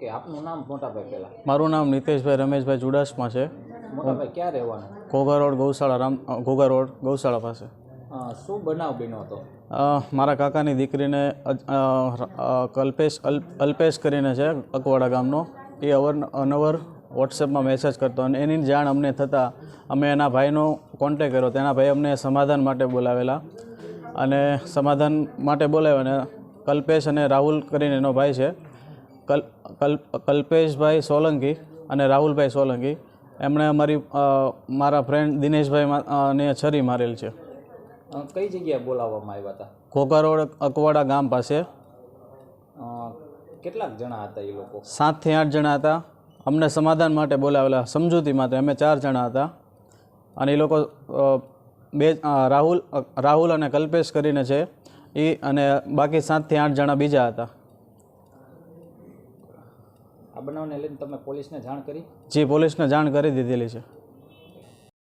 કે આપનું નામ મોટાભાઈ પહેલા? મારું નામ નિતેશભાઈ રમેશભાઈ ચુડાસમા છે. મોટાભાઈ ક્યાં રહેવાનું? ઘોઘા રોડ ગૌશાળા રામ ઘોઘા રોડ ગૌશાળા પાસે. શું બનાવ બન્યો હતો? મારા કાકાની દીકરીને કલ્પેશ અલ અલ્પેશ કરીને છે અકવાડા ગામનો. એ અવર અનવર વોટ્સએપમાં મેસેજ કરતો અને એની જાણ અમને થતાં અમે એના ભાઈનો કોન્ટેક કર્યો. તેના ભાઈ અમને સમાધાન માટે બોલાવેલા. અને સમાધાન માટે બોલાવ્યા અને કલ્પેશ અને રાહુલ કરીને એનો ભાઈ છે કલ કલ કલ્પેશભાઈ સોલંકી અને રાહુલભાઈ સોલંકી. એમણે અમારી મારા ફ્રેન્ડ દિનેશભાઈ ને છરી મારેલ છે. કઈ જગ્યાએ બોલાવવામાં આવ્યા હતા? ઘોઘા રોડ અકવાડા ગામ પાસે. કેટલાક જણા હતા એ લોકો? સાતથી આઠ જણા હતા. અમને સમાધાન માટે બોલાવેલા સમજૂતી માટે અમે ચાર જણા હતા. અને એ લોકો બે રાહુલ રાહુલ અને કલ્પેશ કરીને છે. એ અને બાકી સાતથી આઠ જણા બીજા હતા. આ બનાવને લઈને તમે પોલીસને જાણ કરી? જે પોલીસને જાણ કરી દીધેલી છે.